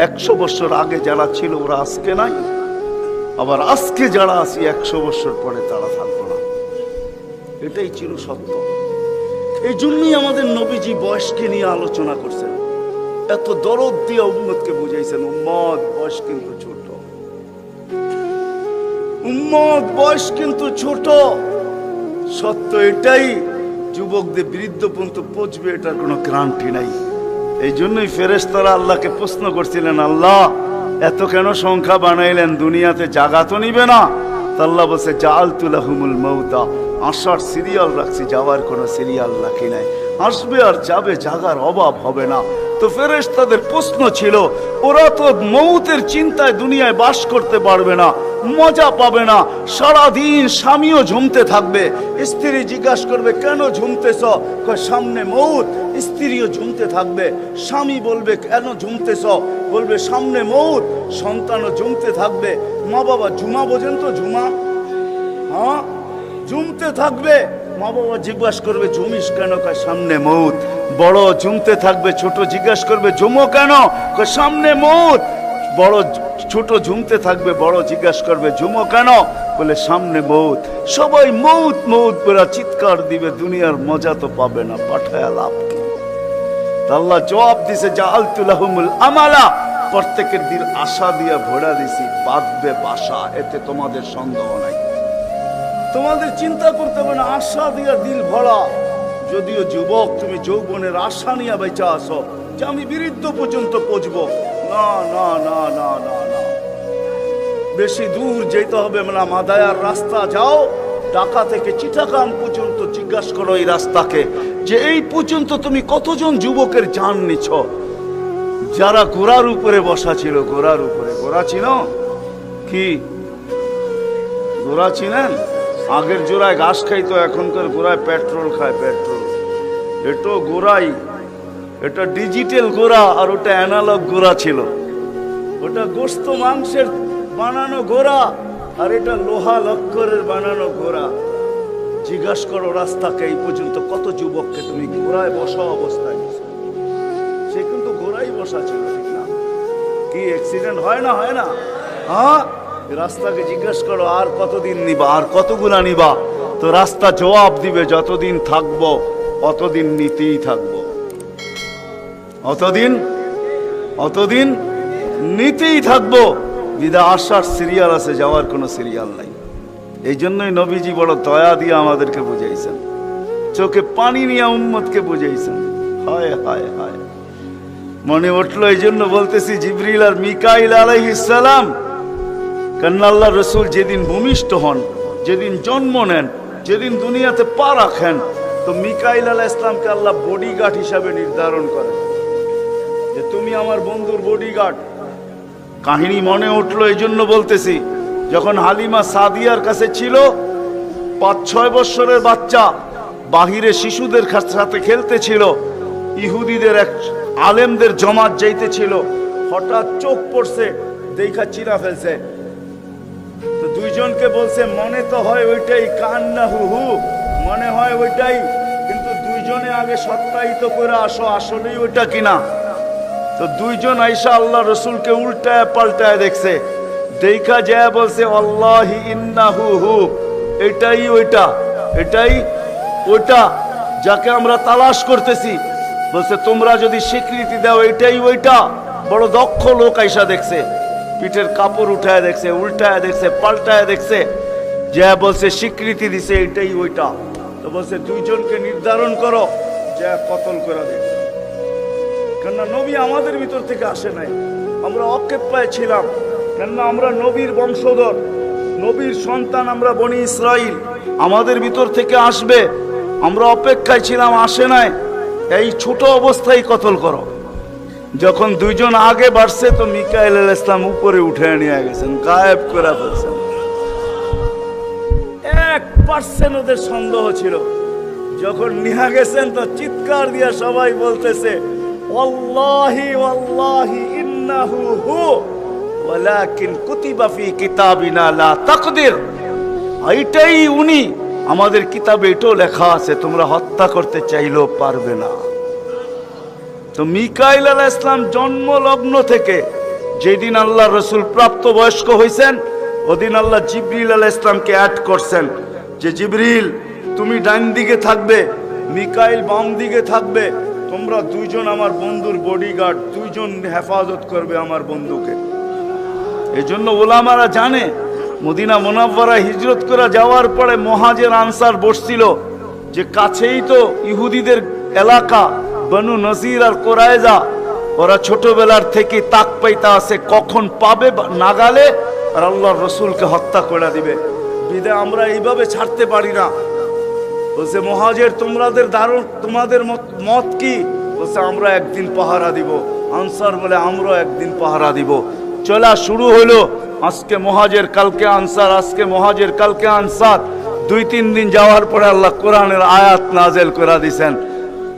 একশো বছর আগে যারা ছিল ওরা আজকে নাই। আবার আজকে যারা আছি, একশো বছর পরে তারা থাকব না। এটাই ছিল সত্য। এই জন্যই আমাদের নবীজি বয়সকে নিয়ে আলোচনা করছেন। এত দরদ দিয়ে উম্মতকে বুঝাইছেন, উম্মত, বয়স কিন্তু ছোট। উম্মত, বয়স কিন্তু ছোট। সত্য এটাই, যুবকদের বৃদ্ধ পর্যন্ত পৌঁছবে, এটার কোনো গ্রান্টি নাই। এই জন্যই ফেরেস্তারা আল্লাহকে প্রশ্ন করছিলেন, আল্লাহ, এত কেন সংখ্যা বানাইলেন? দুনিয়াতে জাগা তো নিবে না? তাল্লা বসে জাল তুলাহুমুল মৌতা আসার সিরিয়াল রাখছি, যাওয়ার কোনো সিরিয়াল রাখি নাই। আসবে আর যাবে, জাগার অভাব হবে না। তো ফেরেশ তাদের প্রশ্ন ছিল, ওরা তো মৌতের চিন্তায় দুনিয়ায় বাস করতে পারবে না, মজা পাবে না, সারাদিন স্বামীও ঝুমতে থাকবে। স্ত্রী জিজ্ঞাসা করবে, কেন ঝুমতেছ? সামনে মৌত স্ত্রীও ঝুমতে থাকবে। স্বামী বলবে, কেন ঝুমতেছ? বলবে, সামনে মৌত সন্তানও ঝুমতে থাকবে। মা বাবা ঝুমা বোঝেন তো ঝুমা হ্যাঁ? ঝুমতে থাকবে। মা বাবা জিজ্ঞাসা করবে ঝুমিস কেন? কয়, সামনে মৌত। বড় ঝুমতে থাকবে, ছোট জিজ্ঞাসা করবে ঝুমো কেন? কয়, সামনে মৌত। বড় ছোট ঝুমতে থাকবে, বড় জিজ্ঞাসা করবে ঝুমো কেন? বলে, সামনে মৌত। সবাই মৌত মৌত করে চিৎকার দিবে, দুনিয়ার মজা তো পাবে না, পাঠায় লাভ কি? আল্লাহ জবাব দিছে যে আলতুলাহুমুল আমালা। প্রত্যেকের দিন আশা দিয়ে ভরা দিছি, বাঁধবে বাসা, এতে তোমাদের সন্দেহ নাই। তোমাদের চিন্তা করতে হবে না, আশা দিয়া দিল ভরা। যদিও যুবক, তুমি যৌবনের আশা নিয়ে বেঁচে আসো যে আমি বিরুদ্ধ পর্যন্ত পচবো না না না না না না। বেশি দূর যেতে হবে না মাদায়ার রাস্তা। যাও, ঢাকা থেকে চিটাগাং পর্যন্ত জিজ্ঞাসা করো এই রাস্তাকে, যে এই পর্যন্ত তুমি কতজন যুবকের জান নিছ? যারা ঘোড়ার উপরে বসা ছিল, ঘোড়ার উপরে। ঘোড়া ছিল কি? ঘোড়া চিনেন? আগের জোড়ায় ঘাস খাইতো, এখনকার গোড়ায় পেট্রোল খায় পেট্রোল। এটো গোড়াই, এটা ডিজিটাল গোড়া আর ওটা অ্যানালগ গোড়া ছিল। ওটা গোস্ত মাংসের বানানো গোড়া আর এটা লোহা লক্করের বানানো গোড়া। জিজ্ঞাস করো রাস্তাকে এই পর্যন্ত? কত যুবককে তুমি ঘোড়ায় বসা অবস্থায় সে কিন্তু ঘোড়াই বসা ছিল, ঠিক না? কি অ্যাক্সিডেন্ট হয় না হয় না? হ্যাঁ? রাস্তাকে জিজ্ঞেস করো, আর কতদিন নিবা? আর কতগুলা নিবা? তো রাস্তা জবাব দিবে, যতদিন থাকব, অতদিন নিতেই থাকব। অতদিন? অতদিন নিতেই থাকব। বিদা আসার সিরিয়াল আছে, যাওয়ার কোনো সিরিয়াল নাই। এই জন্যই নবীজি বড় দয়া দিয়ে আমাদেরকে বুঝাইছেন। চোখে পানি নিয়ে উম্মতকে বুঝাইছেন। হায় হায় হায়। মনে উঠল, এই জন্য বলতেছি, জিবরিল আর মিকাইল আলাইহিসালাম কেননা আল্লাহ রসুল যেদিন ভূমিষ্ঠ হন, যেদিন জন্ম নেন, যেদিন দুনিয়াতে পা রাখেন, তো মিকাইল আলাহ ইসলামকে আল্লাহ বডিগার্ড হিসাবে নির্ধারণ করেন। যে তুমি আমার বন্ধুর বডিগার্ড কাহিনী মনে উঠল এই জন্য বলতেছি, যখন হালিমা সাদিয়ার কাছে ছিল পাঁচ ছয় বৎসরের বাচ্চা, বাহিরে শিশুদের সাথে খেলতেছিল ইহুদিদের এক আলেমদের জমাত যাইতেছিল হঠাৎ চোখ পড়ছে, দেখা চিরা ফেলছে। তো দুইজনকে বলছে, মনে তো হয় ওইটাই কান না হু হু, মনে হয় ওইটাই, কিন্তু দুইজনে আগে সত্যায়িত করে আসো, আসলেই ওইটা কিনা? তো দুইজন আইসা আল্লাহ রসুলকে উল্টায় পাল্টায় দেখছে। দেখা যায় বলছে, আল্লাহি ইন্নাহু হু, এটাই ওইটা এটাই ওইটা যাকে আমরা তালাশ করতেছি। বলছে, তোমরা যদি স্বীকৃতি দাও, এটাই ওইটা। বড় দক্ষ লোক আইসা দেখছে। পিঠের কাপড় উঠায় দেখছে, উল্টায় দেখছে, পাল্টায় দেখছে। যা বলছে, স্বীকৃতি দিছে, এটাই ওইটা। তো বলছে, দুইজনকে নির্ধারণ করো। যা কতল করে দেখ কেননা নবী আমাদের ভিতর থেকে আসে নাই। আমরা অক্ষেপায় ছিলাম কেননা আমরা নবীর বংশধর। নবীর সন্তান আমরা বনি ইসরাইল। আমাদের ভিতর থেকে আসবে। আমরা অপেক্ষায় ছিলাম, আসে নাই। এই ছোট অবস্থায় কতল করো। যখন দুইজন আগে বাড়ছে, তো মিকাইল আল ইসলাম উপরে উঠে নিয়ে গেছেন, গায়েব করে ফেলছেন। এক পার্সেন্ট ওদের সন্দেহ ছিল। যখন নিহা গেছেন, তো চিৎকার দিয়ে সবাই বলতেছে ওয়াল্লাহি ওয়াল্লাহি ইন্নাহু হু, ওয়ালাকিন কুতিবা ফি কিতাবিনা লা তাকদির। এইটাই উনি। আমাদের কিতাবে এটাও লেখা আছে, তোমরা হত্যা করতে চাইলেও পারবে না। তো মিকাইল আলাহ ইসলাম জন্ম লগ্ন থেকে যেদিন আল্লাহ রসুল প্রাপ্ত বয়স্ক হয়েছেন ওদিন আল্লাহ জিবরিল আলাহ ইসলামকে অ্যাড করছেন যে, জিবরিল, তুমি ডান দিকে থাকবে, মিকাইল বাম দিকে থাকবে, তোমরা দুইজন আমার বন্ধুর বডিগার্ড দুইজন হেফাজত করবে আমার বন্ধুকে। এই জন্য ওলামারা জানে, মদিনা মোনাব্বারা হিজরত করে যাওয়ার পরে মহাজের আনসার বসছিল যে, কাছেই তো ইহুদিদের এলাকা বনু নজির আর কোরাইজা ওরা ছোটবেলার থেকে তাক পাইতা আছে, কখন পাবে নাগালে, আর আল্লাহর রসুলকে হত্যা করে দিবে। বিদে আমরা এইভাবে ছাড়তে পারি না। বলছে, মহাজের তোমাদের দারুণ তোমাদের মত- কি? বলছে, আমরা একদিন পাহারা দিব। আনসার বলে, আমরাও একদিন পাহারা দিব। চলা শুরু হলো, আজকে মহাজের, কালকে আনসার, আজকে মহাজের, কালকে আনসার। দুই, তিন দিন যাওয়ার পরে আল্লাহ কোরআনের আয়াত নাজেল করে দিছেন।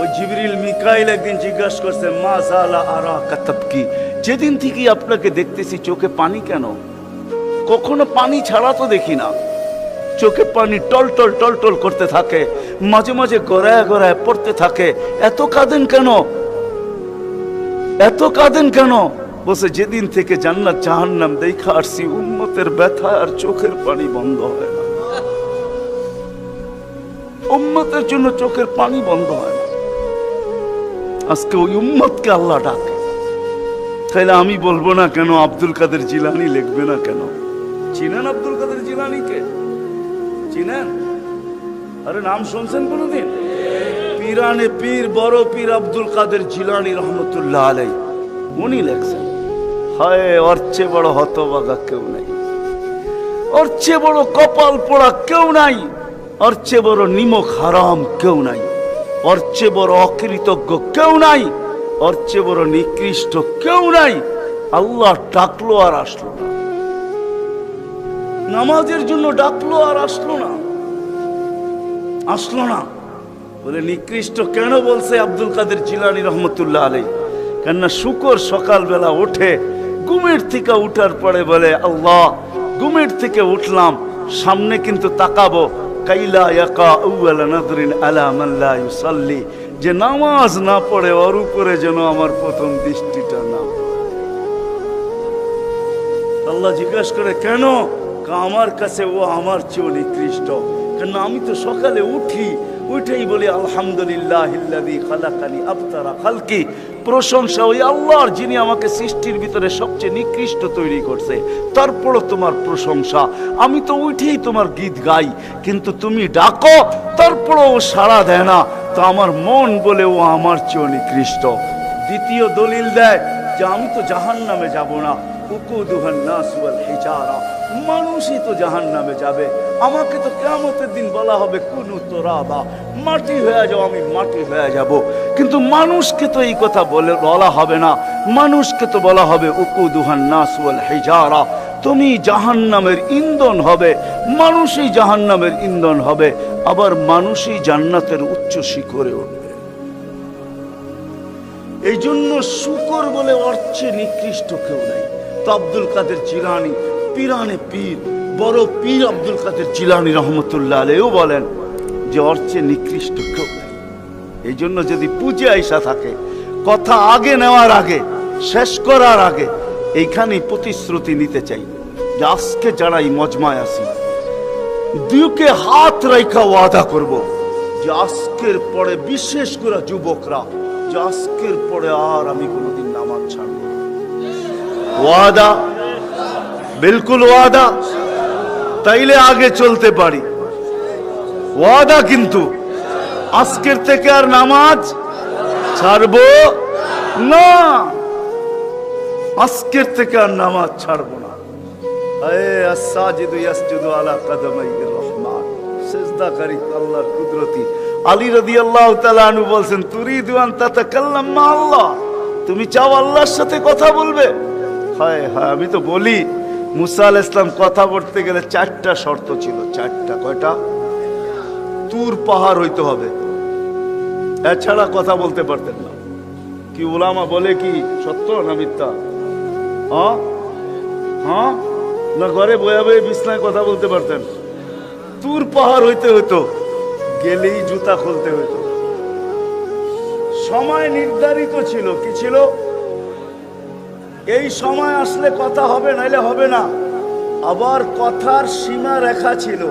ওই জিবরিল মিকাইল একদিন জিজ্ঞাসা করছে, মা জালা আরা কাতাব কি? যেদিন থেকে আপনাকে দেখতেছি, চোখে পানি কেন? কখনো পানি ছাড়া তো দেখি না। চোখে পানি টল টল টল টল করতে থাকে, মাঝে মাঝে গড়ায় গড়ায় পড়তে থাকে। এত কাঁদেন কেন? এত কাঁদেন কেন? বসে যেদিন থেকে জান্নাত জাহান্নাম দেখা আসছি উন্মতের ব্যথা আর চোখের পানি বন্ধ হয় না। উম্মতের জন্য চোখের পানি বন্ধ হয় আজকে ওই উম্মতকে আল্লাহ ডাকে। তাইলে আমি বলব না কেন আব্দুল কাদের জিলানি লিখবে না কেন? চিনেন আব্দুল কাদের জিলানিকে? চিনেন? আরে নাম শুনছেন কোনোদিন? পিরানে পীর, বড় পীর আব্দুল কাদের জিলানি রহমতুল্লাহ আলাই। উনি লেখছেন, হায়, ওর চেয়ে বড় হতবাগা কেউ নাই। ওর চেয়ে বড় কপাল পোড়া কেউ নাই। ওর চেয়ে বড় নিমক হারাম কেউ নাই। ওর চেয়ে বড় অকৃতজ্ঞ কেউ নাই ওর চেয়ে বড় নিকৃষ্ট কেউ নাই। আল্লাহ ডাকলো আর আসলো না। নামাজের জন্য ডাকলো আর আসলো না। আসলো না। বলে, নিকৃষ্ট কেন বলছে আব্দুল কাদের জিলানি রহমতুল্লাহ আলী কেননা শুকর সকালবেলা ওঠে, ঘুমের থেকে উঠার পরে বলে, আল্লাহ, ঘুমের থেকে উঠলাম, সামনে কিন্তু তাকাবো কাইলা ইয়াকা আউয়ালা নাদরিন আলা মান লা ইউসাল্লি। যে নামাজ না পড়ে ওর উপরে যেন আমার প্রথম দৃষ্টিটা না আল্লাহ জিজ্ঞাসা করে, কেন? আমার কাছে ও আমার চেয়েও নিকৃষ্ট। কেন আমি তো সকালে উঠি, উঠেই বলি আলহামদুলিল্লাহ খালাকানি আবতারা খালকি। প্রশংসা ওই আল্লাহর যিনি আমাকে সৃষ্টির ভিতরে সবচেয়ে নিকৃষ্ট তৈরি করছে, তারপরও তোমার প্রশংসা। আমি তো উঠেই তোমার গীত গাই, কিন্তু তুমি ডাকো, তারপরও সাড়া দেয় না। তো আমার মন বলে ও আমার চেয়েও নিকৃষ্ট। দ্বিতীয় দলিল দেয় যে আমি তো জাহান নামে যাব না। উকুদুহান নাস ওয়াল হিজারা। মানুষই তো জাহান নামে যাবে। আমাকে তো কেমতের দিন বলা হবে, কোন তোরাবা, মাটি হয়ে যাও, আমি মাটি হয়ে যাব। কিন্তু মানুষকে তো এই কথা বলে, বলা হবে না। মানুষকে তো বলা হবে, উকুদুহান নাস ওয়াল হিজারা, তুমি জাহান্নামের ইন্ধন হবে, মানুষই জাহান্নামের ইন্ধন হবে, আবার মানুষই জান্নাতের উচ্চ শিখরে উঠবে। এই জন্য শুকর বলে অর্চে নিকৃষ্ট কেউ নাই। তো আব্দুল কাদের জিলানি পিরানে পীর, বড় পীর আব্দুল কাদের জিলানি রহমতুল্লাহ আলেও বলেন যে অর্চে নিকৃষ্ট কেউ এই জন্য যদি পুজো আইসা থাকে, কথা আগে নেওয়ার আগে, শেষ করার আগে, এইখানেই প্রতিশ্রুতি নিতে চাই যে আজকে যারা এই মজমায় আসি দুকে হাত রাইখা ওয়াদা করব যে আজকের পরে বিশেষ করে যুবকরা, যে আজকের পরে আর আমি কোনোদিন নামাজ ছাড়ব ওয়াদা বিলকুল ওয়াদা তাইলে আগে চলতে পারি। ওয়াদা কিন্তু আজকের থেকে আর নামাজ ছাড়বো না। আজকের থেকে আর নামাজ ছাড়বো না। কুদরতি। আলী রাদিয়াল্লাহু তাআলা আনহু বলছেন মা আল্লাহ। তুমি চাও আল্লাহর সাথে কথা বলবে? আমি তো বলি। মুসা আল ইসলাম কথা বলতে গেলে চারটা শর্ত ছিল, চারটা, কয়টা? তুর পাহাড় হইতে হবে। এছাড়া কথা বলতে পারতেন না। কি ওলামা বলে কি সত্য না মিথ্যা? হ্যাঁ? হ্যাঁ? না ঘরে বয়ে বয়ে বিছনায় কথা বলতে পারতেন? তুর পাহাড় হইতে হতো গেলেই জুতা খুলতে হতো সময় নির্ধারিত ছিল, কি ছিল? এই সময় আসলে কথা হবে, নাইলে হবে না। আবার কথার সীমা রেখা ছিল।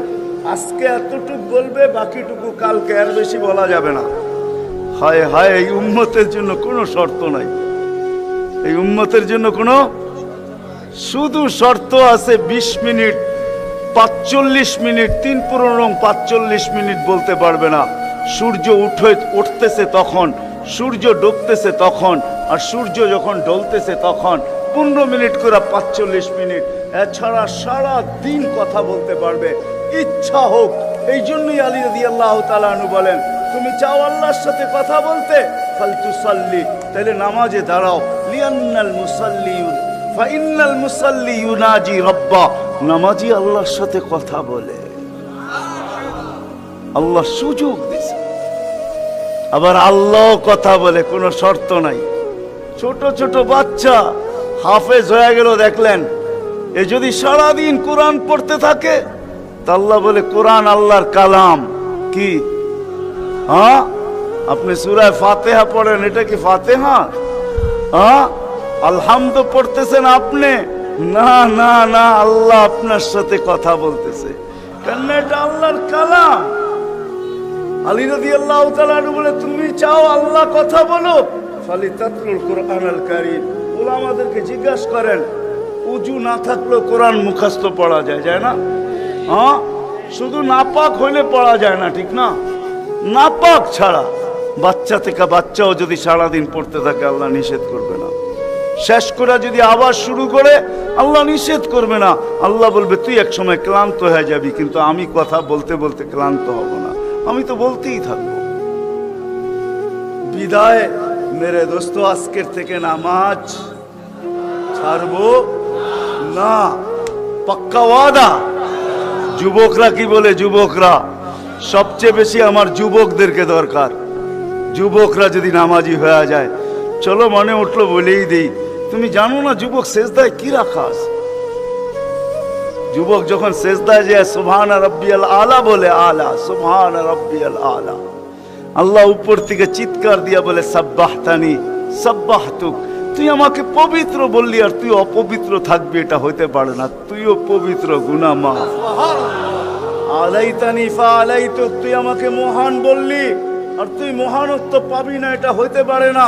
আজকে এতটুক বলবে, বাকিটুকু কালকে আর বেশি বলা যাবে না। হায় হায়, এই উম্মতের জন্য কোনো শর্ত নাই। এই উম্মতের জন্য কোনো শুধু শর্ত আছে বিশ মিনিট, পাঁচচল্লিশ মিনিট, তিন পনেরো পাঁচচল্লিশ মিনিট বলতে পারবে না। সূর্য উঠে, উঠতেছে তখন। সূর্য ডুবতেছে তখন, আর সূর্য যখন ডলতেছে তখন, পনেরো মিনিট করে পাঁচচল্লিশ মিনিট। এছাড়া সারা দিন কথা বলতে পারবে। ইচ্ছা হোক, এই জন্যই আলী রদি আল্লাহ তালানু বলেন, তুমি চাও আল্লাহর সাথে কথা বলতে? ফালতু সাল্লি তাহলে নামাজে দাঁড়াও। লিয়ান্নাল মুসাল্লি ফাইনাল মুসাল্লি ইউনাজি রব্বা। নামাজি আল্লাহর সাথে কথা বলে। আল্লাহ সুযোগ দিছে আবার আল্লাহ কথা বলে, কোনো শর্ত নাই। ছোট ছোট বাচ্চা হাফেজ হয়ে গেল, দেখলেন। এ যদি সারাদিন কোরআন পড়তে থাকে আল্লাহ বলে, কোরআন আল্লাহর কালাম। কি? হ্যাঁ? আপনি সুরায় ফাতেহা পড়েন, এটা কি ফাতেহা? হ্যাঁ? আলহামদ পড়তেছেন আপনি? না না না, আল্লাহ আপনার সাথে কথা বলতেছে। কেন এটা আল্লাহর কালাম? আলী রদি আল্লাহ বলে, তুমি চাও আল্লাহ কথা বলো? কোরআন আমাদেরকে করেন না থাকলেও কোরআন মুখস্থ পড়া যায় যায় না? হ্যাঁ শুধু নাপাক পড়া যায় না, ঠিক না? নাপাক ছাড়া, বাচ্চা থেকে বাচ্চাও যদি সারাদিন পড়তে থাকে, আল্লাহ নিষেধ করবে না। শেষ করে যদি আবার শুরু করে, আল্লাহ নিষেধ করবে না। আল্লাহ বলবে, তুই এক সময় ক্লান্ত হয়ে যাবি, কিন্তু আমি কথা বলতে বলতে ক্লান্ত হব না। আমি তো বলতেই থাকব। বিদায়, মেরে দোস্ত, আজকের থেকে নামাজ ছাড়বো না। পাক্কা ওয়াদা। যুবকরা কি বলে যুবকরা? সবচেয়ে বেশি আমার যুবকদেরকে দরকার। যুবকরা যদি নামাজি হয়ে যায়। চলো মনে উঠল বলেই দিই। তুমি জানো না যুবক শেষদায় কি রাখা আছে যুবক যখন শেষদায় যে সুবহান রব্বিয়াল আলা বলে আলা সুবহান রব্বিয়াল আলা। আল্লাহ উপর থেকে চিৎকার দিয়া বলে সাব্বাহতানি সাব্বাহতুক। তুই আমাকে পবিত্র বললি আর তুই অপবিত্র থাকবি এটা হইতে পারে না। তুইও পবিত্র গুনা মা আলাইতানি ফা আলাইতুক তুই আমাকে মহান বললি আর তুই মহানত্ব পাবি না এটা হইতে পারে না।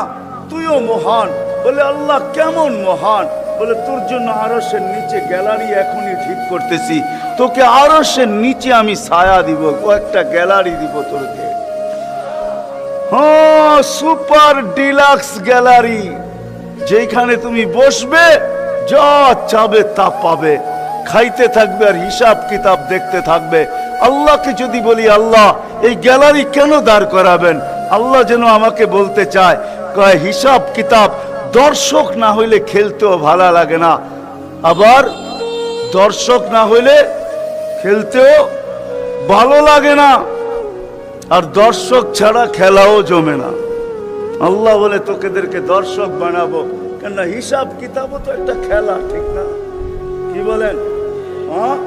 তুইও মহান বলে আল্লাহ কেমন মহান? বলে, তোর জন্য আরসের নিচে গ্যালারি এখনই ঠিক করতেছি। তোকে আরসের নিচে আমি ছায়া দিব একটা গ্যালারি দিব তোকে। হ্যাঁ সুপার ডিলাক্স গ্যালারি যেখানে তুমি বসবে, যা চাবে তা পাবে। খাইতে থাকবে আর হিসাব কিতাব দেখতে থাকবে। আল্লাহকে যদি বলি, আল্লাহ, এই গ্যালারি কেন দাঁড় করাবেন? আল্লাহ যেন আমাকে বলতে চায় হিসাব কিতাব দর্শক না হইলে খেলতেও ভালো লাগে না। আবার দর্শক না হইলে খেলতেও ভালো লাগে না। আর দর্শক ছাড়া খেলাও জমে না। আল্লাহ বলে, তোকেদেরকে দর্শক বানাবো। কেন হিসাব কিতাবও তো একটা খেলা, ঠিক না? কি বলেন? হ্যাঁ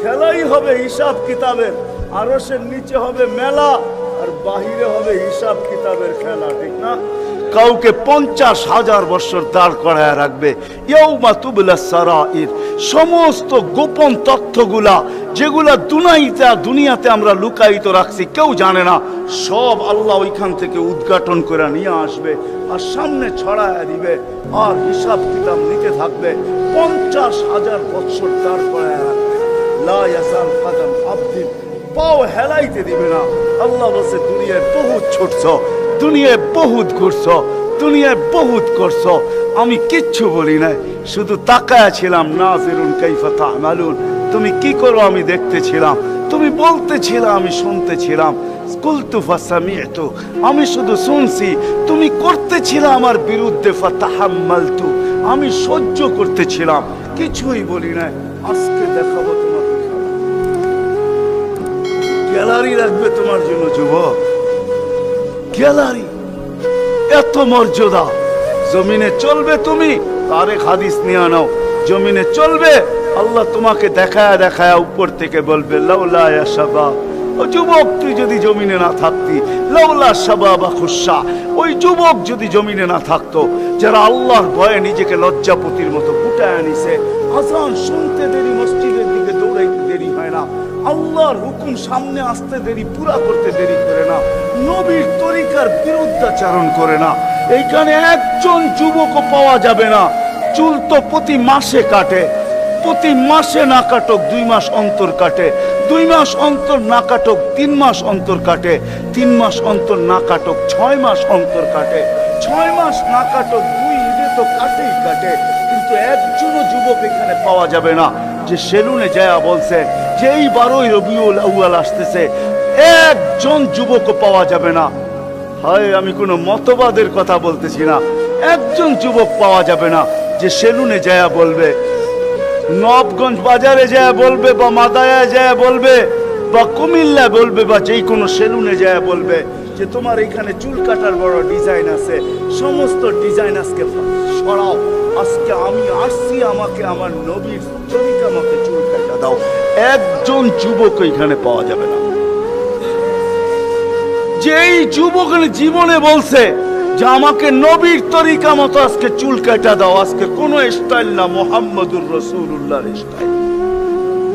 খেলাই হবে হিসাব কিতাবের। আরসের নিচে হবে মেলা, আর বাহিরে হবে হিসাব কিতাবের খেলা, ঠিক না? কাউকে পঞ্চাশ হাজার বছর দাঁড় করায় রাখবে। সমস্ত গোপন তথ্যগুলা যেগুলা দুনাইতে দুনিয়াতে আমরা লুকায়িত রাখছি, কেউ জানে না। সব আল্লাহ ওইখান থেকে উদ্ঘাটন করে নিয়ে আসবে আর সামনে ছড়ায় দিবে আর হিসাব কিতাব নিতে থাকবে। পঞ্চাশ হাজার বছর দাঁড় করায় রাখবে। পাও হেলাইতে দিবে না। আল্লাহ বলছে, দুনিয়ায় বহুত ছুটছ দুনিয়ায় বহুত ঘুরছ, দুনিয়ায় বহুত করছ। আমি কিচ্ছু বলি নাই, শুধু তাকায়া ছিলাম না ফেরুন কাইফা তামালুন তুমি কি করো? আমি দেখতেছিলাম, তুমি বলতেছিলাম আমি শুনতেছিলাম। কুলতু ফাসামিয়তু, আমি শুধু শুনছি, তুমি করতেছিলে আমার বিরুদ্ধে ফাতাহাম্মালতু। আমি সহ্য করতেছিলাম, কিছুই বলি না আজকে দেখাবো তোমাকে গ্যালারি রাখবে তোমার জন্য, যুবক। গ্যালারি। এত মর্যাদা। জমিনে চলবে তুমি তারে হাদিস নিয়ে নাও। জমিনে চলবে, আল্লাহ তোমাকে দেখায় দেখায় উপর থেকে বলবে, লাউলা শাবাব ও যুবক, তুই যদি জমিনে না থাকতি, লাউলা শাবাব বা খুশা। ওই যুবক যদি জমিনে না থাকতো, যারা আল্লাহর ভয়ে নিজেকে লজ্জাপতির মতো গুটায় আনিছে, আজান শুনতে দেরি মসজিদের আল্লাহর হুকুম সামনে আসতে দেরি, পুরা করতে দেরি করে না। নবীর তরিকার বিরুদ্ধাচারণ করে না। এইখানে একজন যুবকও পাওয়া যাবে না। চুল তো প্রতি মাসে কাটে। প্রতি মাসে না কাটক, দুই মাস অন্তর কাটে। দুই মাস অন্তর না কাটক, তিন মাস অন্তর কাটে। তিন মাস অন্তর না কাটক, ছয় মাস অন্তর কাটে। ছয় মাস না কাটক, দুই ঈদে তো কাটেই কাটে। কিন্তু একজনও যুবক এখানে পাওয়া যাবে না। যে সেলুনে যায় বলছে যে এই বারোই রবিউল আউয়াল আসতেছে, একজন যুবকও পাওয়া যাবে না। হয়, আমি কোনো মতবাদের কথা বলতেছি না। একজন যুবক পাওয়া যাবে না, যে সেলুনে যায় বলবে। নবগঞ্জ বাজারে যায় বলবে বা মাদায়া যায় বলবে বা কুমিল্লা বলবে বা যেই কোনো সেলুনে যায় বলবে, যে তোমার এখানে চুল কাটার বড় ডিজাইন আছে, সমস্ত ডিজাইন আজকে সরাও। আজকে আমি আসছি, আমাকে আমার নবীর তরিকা আমাকে চুল কাটা দাও। একজন যুবক এখানে পাওয়া যাবে না। যেই যুবক জীবনে বলছে যে আমাকে নবীর তরিকা মতো আজকে চুল কাটা দাও, আজকে কোনো স্টাইল না, মোহাম্মদুর রসুল্লাহর স্টাইল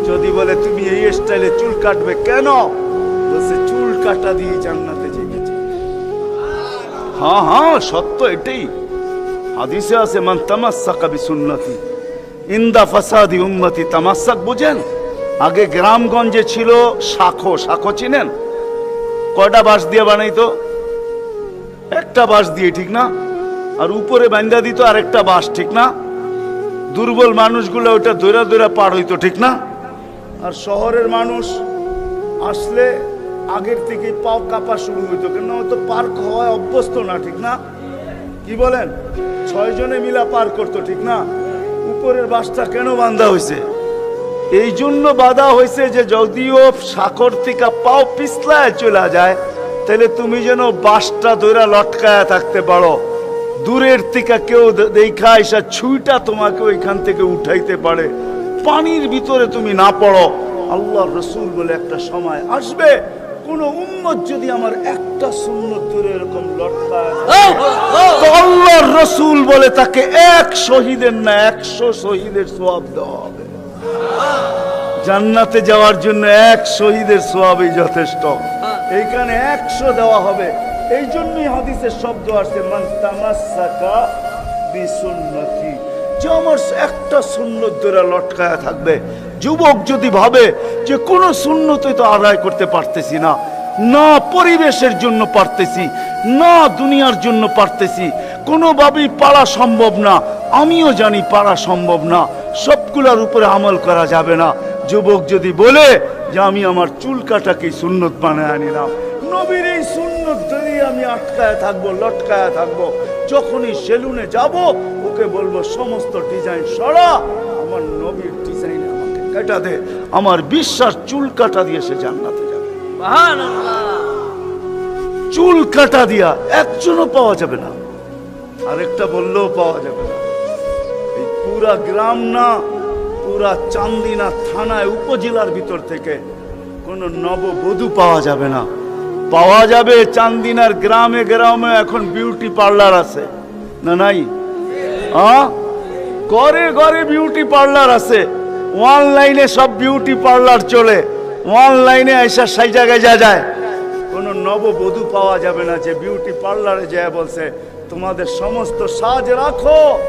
যদি বলে, তুমি এই স্টাইলে চুল কাটবে কেন? বলছে, চুল কাটা দিয়ে জান্নাতে জেগেছে হ্যাঁ হ্যাঁ সত্য এটাই। হাদিসে আছে, মান তামাসসাকা বিসুন্নতি, ইন্দা ফাসাদি উম্মতি তামাসাক বুঝেন? আগে গ্রামগঞ্জে ছিল শাখো শাখো চিনেন? কয়টা বাঁশ দিয়ে বানাইতো? একটা বাঁশ দিয়ে, ঠিক না? আর উপরে বান্ধা দিত আর একটা বাঁশ, ঠিক না? দুর্বল মানুষগুলো ওটা দৈরা দৈরা পার হইতো, ঠিক না? আর শহরের মানুষ আসলে আগের থেকে পাও কাপা শুরু হইতো, কেন? তো পার্ক হওয়ায় অভ্যস্ত না, ঠিক না? কি বলেন? ছয় জনে মিলা পার করতো, ঠিক না? উপরের বাসটা কেন বান্ধা হয়েছে এই জন্য বাধা হয়েছে যে যদিও সাকর থেকে পাও পিছলায় চলে যায়, তাহলে তুমি যেন বাসটা ধরে লটকায়া থাকতে পারো। দূরের থেকে কেউ দেখা এসা ছুইটা তোমাকে ওইখান থেকে উঠাইতে পারে। পানির ভিতরে তুমি না পড়ো। আল্লাহ রসুল বলে একটা সময় আসবে কোন উম্মত যদি আমার একটা সুন্নত ধরে এরকম লটকায় আল্লাহর রসুল বলে তাকে এক শহীদের না একশো শহীদের সোয়াব দেওয়া হবে। জান্নাতে যাওয়ার জন্য এক শহীদের সোয়াবই যথেষ্ট। এইখানে একশো দেওয়া হবে। এই জন্যই হাদিসের শব্দ আসছে মান তামাসসাকা বিসুন্নতি যে আমার একটা সুন্নত ধরে লটকায়া থাকবে। যুবক যদি ভাবে যে কোনো সুন্নতই তো আদায় করতে পারতেছি না না পরিবেশের জন্য পারতেছি, না দুনিয়ার জন্য পারতেছি কোনোভাবেই পারা সম্ভব না, আমিও জানি পারা সম্ভব না, সবগুলার উপরে আমল করা যাবে না। যুবক যদি বলে যে আমি আমার চুল কাটাকে সুন্নত বানায় আনিলাম নবীর এই সুন্নত ধরে আমি আটকায় থাকব লটকায় থাকব যখনই সেলুনে যাব ওকে বলব সমস্ত ডিজাইন সরা আমার নবীর ডিজাইন আমাকে কাটা দে আমার বিশ্বাস চুল কাটা দিয়ে সে জান্নাতে যাবে। চুল কাটা দিয়া একজনও পাওয়া যাবে না আরেকটা বললেও পাওয়া যাবে না। এই পুরা গ্রাম না পুরা চান্দিনা থানায় উপজেলার ভিতর থেকে কোনো নববধূ পাওয়া যাবে না। পাওয়া যাবে চান্দিনার গ্রামে গ্রামে, এখন বিউটি পার্লার আছে। না নাই? হ্যাঁ? ঘরে ঘরে বিউটি পার্লার আছে। অনলাইনে সব বিউটি পার্লার চলে। অনলাইনে এসা সেই জায়গায় যা যায়। কোনো নববধূ পাওয়া যাবে না যে বিউটি পার্লারে যায় বলছে, তোমাদের সমস্ত সাজ রাখো।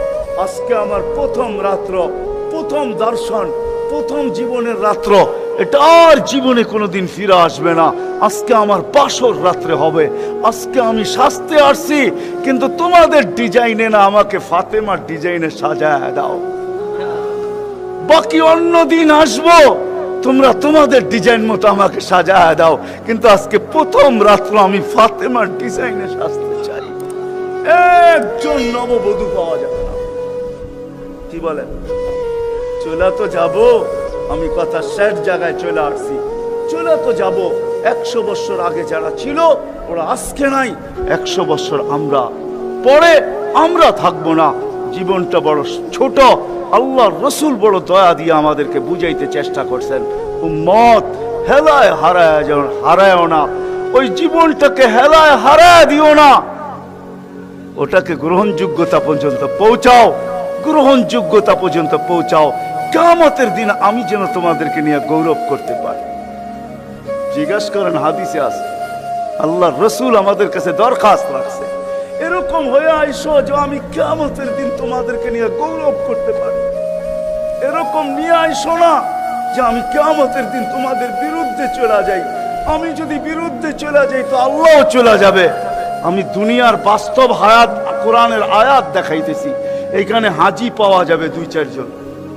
আজকে আমার প্রথম রাত্র, প্রথম দর্শন, প্রথম জীবনের রাত্র। এটা আর জীবনে কোনোদিন ফিরে আসবে না। আজকে আমার বাসর রাত্রে হবে। আজকে আমি সাজতে আসছি, কিন্তু তোমাদের ডিজাইনে না আমাকে ফাতেমার ডিজাইনে সাজায় দাও। বাকি অন্য দিন আসব, তোমরা তোমাদের ডিজাইন মতো আমাকে সাজায় দাও। কিন্তু আজকে প্রথম রাত্র আমি ফাতেমার ডিজাইনে সাজতে চাই। একজন নববধূ পাওয়া যাবে না। কি বলেন? চলে তো যাব। আমি কথা শেষ জায়গায় চলে আসছি। চলে তো যাব। একশো বছর আগে যারা ছিল, ওরা আজকে নাই। একশো বছর আমরা, পরে আমরা থাকব না। জীবনটা বড় ছোট। আল্লাহ রসুল বড় দয়া দিয়ে আমাদেরকে বুঝাইতে চেষ্টা করছেন। মত হেলায় হারায় যেন হারায়ও না। ওই জীবনটাকে হেলায় হারায় দিও না। ওটাকে গ্রহণযোগ্যতা পর্যন্ত পৌঁছাও। গ্রহণযোগ্যতা পর্যন্ত পৌঁছাও। কামতের দিন আমি যেন তোমাদেরকে নিয়ে গৌরব করতে পারি। জিজ্ঞাসা করেন, হাদিসে আছে আল্লাহ রসুল আমাদের কাছে দরখাস্ত রাখছে। এরকম হয়ে আইসো যে আমি কামতের দিন তোমাদেরকে নিয়ে গৌরব করতে পারি। এরকম নিয়ে আইসো না যে আমি কামতের দিন তোমাদের বিরুদ্ধে চলে যাই। আমি যদি বিরুদ্ধে চলে যাই তো আল্লাহ চলে যাবে। আমি দুনিয়ার বাস্তব হায়াত, কোরআনের আয়াত দেখাইতেছি। এইখানে হাজি পাওয়া যাবে দুই চারজন।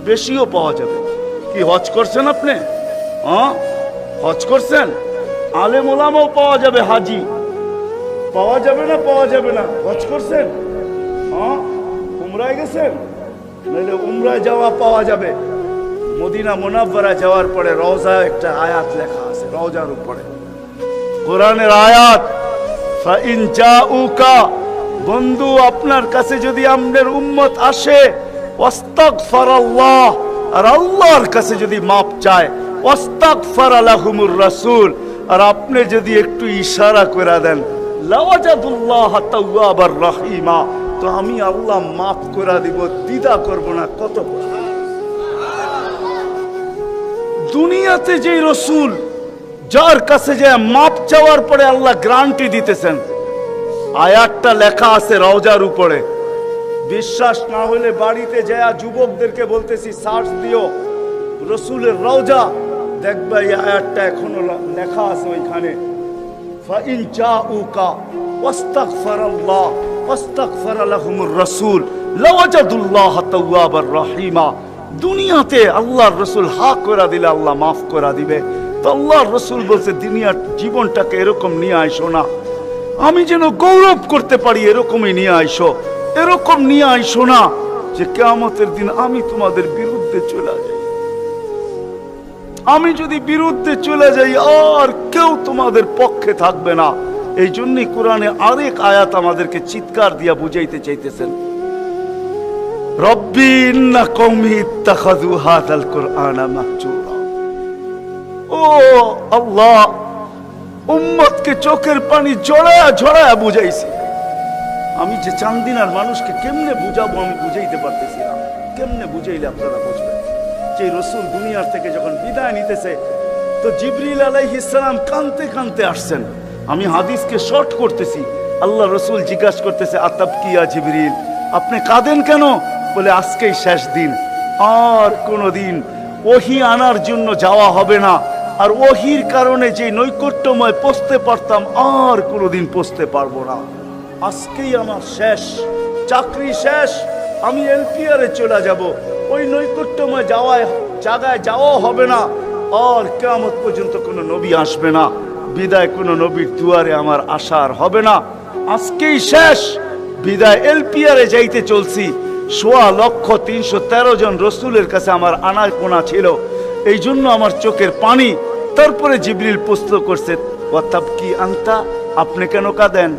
বেশিও পাওয়া যাবে। কি হজ করছেন আপনি? হ্যাঁ? হজ করছেন? আলেম ওলামাও পাওয়া যাবে, হাজি। পাওয়া যাবে না, পাওয়া যাবে না। হজ করছেন? হ্যাঁ? উমরায় গেছেন? নাহলে উমরায় যাওয়া পাওয়া যাবে। মদিনা মোনাব্বরা যাওয়ার পরে রওজা একটা আয়াত লেখা আছে, রওজার উপরে। কোরআনের আয়াত বন্ধু, আপনার কাছে যদি আমাদের উম্মত আসে ওয়াস্তাগফারাল্লাহ। আর আল্লাহর কাছে যদি মাপ চায় ওয়াস্তাগফার আলাহুমুর রাসূল। আর আপনি যদি একটু ইশারা করে দেন, লাওয়াজাদুল্লাহ তাওয়াবার রহিমা। তো আমি আল্লাহ মাফ করে দিব, দ্বিধা করব না, কত দুনিয়াতে যে রসুল, যার কাছে যে মাপ চাওয়ার পরে আল্লাহ গ্রান্টি দিতেছেন, আয়াতটা লেখা আছে রওজার উপরে। বিশ্বাস না হলে বাড়িতে যায়া যুবকদেরকে বলতেছি, সার্চ দিও। রসুলের রওজা। দেখবে এই আয়াতটা এখনও লেখা আছে ওইখানে। ফাইন চা উকা ওয়াস্তাগফির রাসূল। লাওয়াজাদুল্লাহ তাওয়াবার রহিমা। দুনিয়াতে আল্লাহর রসুল হা করে দিলে আল্লাহ মাফ করে দিবে। তো আল্লাহর রসুল বলছে দুনিয়ার জীবনটাকে এরকম নিয়ে আইসো না। আমি যেন গৌরব করতে পারি, এরকমই নিয়ে আইসো। এরকম নিয়ে আইসো না যে কেয়ামতের দিন আমি তোমাদের বিরুদ্ধে চলে যাই। আমি যদি বিরুদ্ধে চলে যাই, আর কেউ তোমাদের পক্ষে থাকবে না। এই জন্যই কোরআনে আরেক আয়াত আমাদেরকে চিৎকার দিয়া বুঝাইতে চাইতেছেন। চোখের পানি জড়ায়া ঝড়ায়া বুঝাইছি। আমি যে চান্দিনার মানুষকে কেমনে বুঝাবো আমি বুঝাইতে পারতেছি না। কেমনে বুঝাইলে আপনারা বুঝবেন? যে রসুল দুনিয়ার থেকে যখন বিদায় নিতেছে, তো জিবরিল আলাইহিসসালাম কানতে কানতে আসছেন। আমি হাদিসকে শর্ট করতেছি। আল্লাহ রসুল জিজ্ঞাসা করতেছে, আতাব কিয়া জিবরিল? আপনি কাঁদেন কেন? বলে, আজকেই শেষ দিন। আর কোনো দিন ওহি আনার জন্য যাওয়া হবে না। আর ওহির কারণে যে নৈকট্যময় পৌঁছতে পারতাম, আর কোনোদিন পৌঁছতে পারব না। আজকেই আমার শেষ। চাকরি শেষ, আমি এলপিআরে চলে যাব। ওই নৈকট্যময় যাওয়ায় জায়গায় যাওয়াও হবে না। আর কেমন পর্যন্ত কোনো নবী আসবে না। বিদায় কোনো নবীর দুয়ারে আমার আশা আর হবে না। আজকেই শেষ, বিদায় এলপিআরে যাইতে চলছি। সোয়া লক্ষ তিনশো তেরো জন রসুলের কাছে আমার আনার কোনা ছিল। এই জন্য আমার চোখের পানি। তারপরে জিবরিল প্রশ্ন করছে ওয়াতাব কি আন্তা? আপনি কেন কাঁদেন?